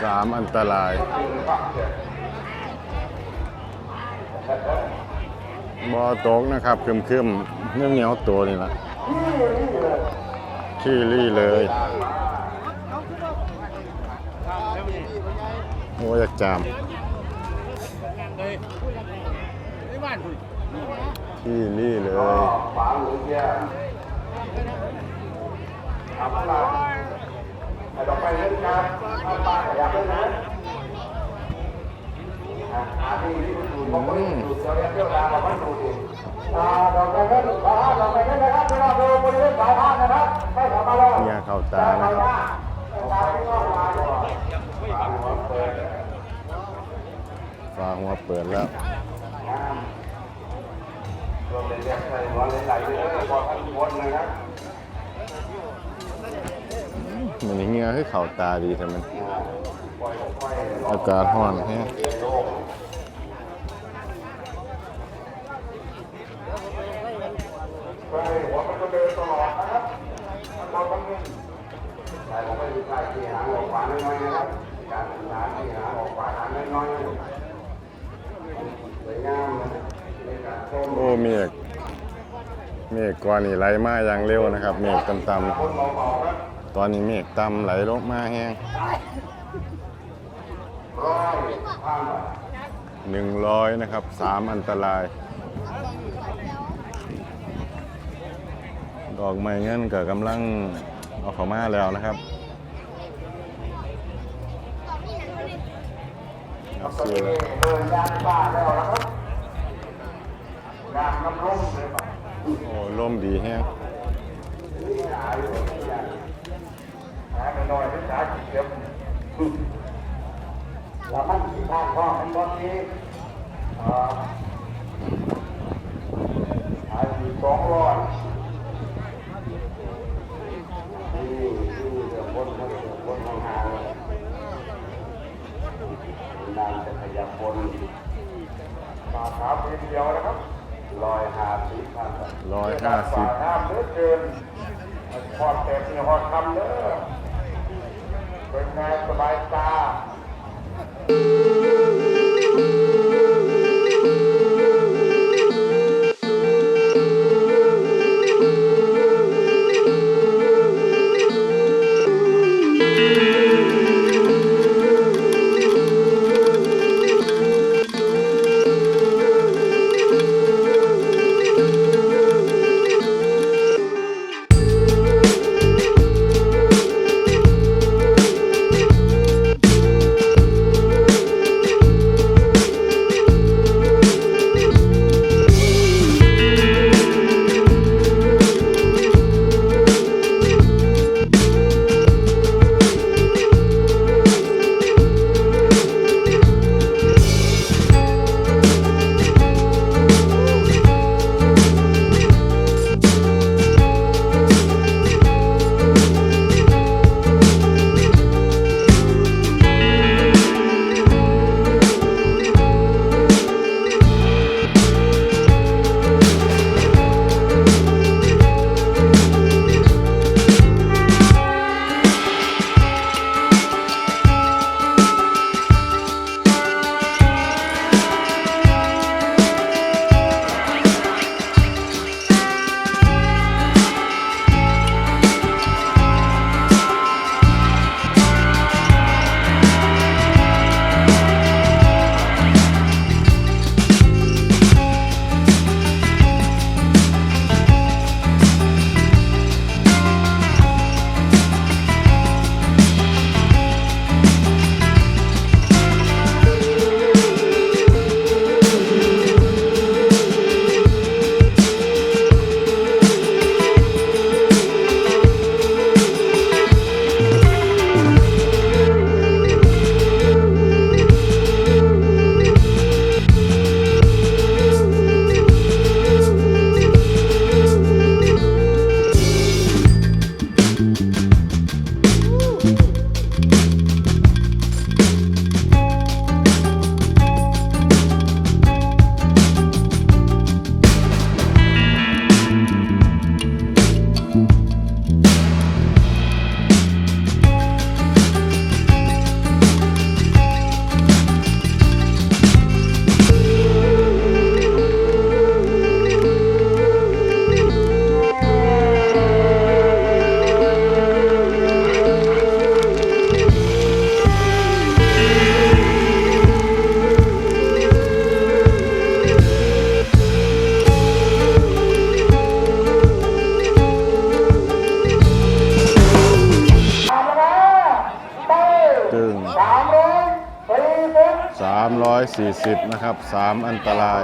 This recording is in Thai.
3อันตรายบ่ตกนะครับคึมคึมๆเนื้อเหนียวตัวนี่ละขี้รี่เลยโอ้ยากจามขี้รี่เลย ต่ต่อไปเรื่องการทำปลาขยับด้วยนะหาที่ที่มันดูเพราะว่าดูเจ้าเลี้ยงเจ้าดาวมันดูดีอ่าดอกไม้ก็สายานดอกไม้ก็นะครับที่เราดูบริเวณสายพานนะครับไม่ทำอะไรเนี่ยเข้าตานะครับตางอกมาเลยฟ้าหัวเปิดแล้วรวมเลยเรียกใส่หัวไหลๆเลยพอทั้งวนนะครับ มันนี่เหงือคือเข่าตาดีแต่มันอากาศร้อนแฮะโลกเฮ้ยกเมียกก้อนอีลางออกขวาหางเมฆเมฆก่อนนี่ไหลมาอย่างเร็วนะครับ เมฆต่ำคนเบาๆครับๆ ตอนนี้เมฆต่ำไหลลงมาแห้งหนึ่งร้อยนะครับสามอันตราย ดอกไม้เงินก็กำลังเอาเขามาแล้วนะครับเอาตอนซื้อนี้เดินยานบ้าแล้วนะ ครับงานน้ำร่มเลยป่ะโอ้ลมดีแห้งหาอยู่หาไปหน่อยที่ขาเก็บแล้วมันที่ทางพ่อมันบางทีอ่าหาอยู่สองร้อยนี่นี่เดี๋ยวคนคนเดี๋ยวคนทางหาเลยนานจะขยับบนมาขาเพียงเดียวนะครับลอยหาสีพันร้อยห้าสิบน้ำเหลือเกินพอดแต่มีหอดคำเด้อ เป็นไงสบายตา 340 นะครับ 3 อันตราย